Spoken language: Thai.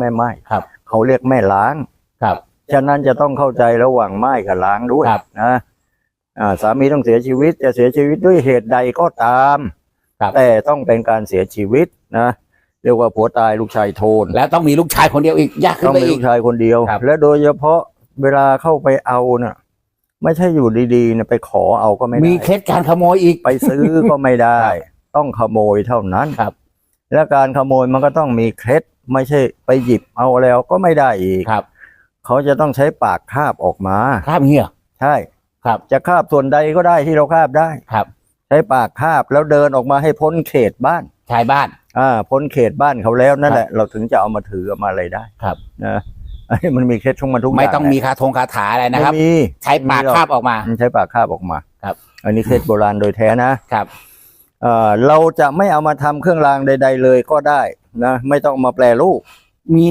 แม่ไม้ครับ เขาเรียกแม่ล้างครับ ฉะนั้นจะต้องเข้าใจระหว่างไม้กับล้างด้วยครับนะอ่าสามีต้องเสียชีวิตจะเสียชีวิตด้วยเหตุใดก็ตามครับแต่ต้องเป็นการเสียชีวิตนะเรียกว่าผัวตายลูกชายโทน แล้วต้องมีลูกชายคนเดียวอีกยากขึ้ต้นองไปมีอีลูกก ชายคนเดียว ครับ และโดยเฉพาะเวลาเข้าไปเอาน่ะ ไม่ใช่อยู่ดีๆนะไปขอเอาก็ไม่มีได้เคสการขโมยอีก ไปซื้อก็ไม่ได้ ต้องขโมยเท่านั้นครับ และการขโมยมันก็ต้องมีเคล็ด ไม่ใช่ไปหยิบเอาแล้วก็ไม่ได้อีกครับเขาจะต้องใช้ปากคาบออกมาครับเฮียใช่ครับ จะคาบส่วนใดก็ได้ที่เราคาบได้ครับ ใช้ปากคาบแล้วเดินออกมาให้พ้นเขตบ้านชายบ้าน อ่า พ้นเขตบ้านเขาแล้วนั่นแหละ เราถึงจะเอามาถือเอามาอะไรได้ครับนะไอ้มันมีเคล็ดของมันทุกอย่างไม่ต้องมีแหละคาทงคาถาอะไรนะครับไม่มีใช้ปากคาบออกมามันใช้ปากคาบออกมาครับ อันนี้เคล็ดโบราณโดยแท้นะครับ เราจะไม่เอามาทำเครื่องรางใด ๆ เลยก็ได้นะไม่ต้องมาแปลรูป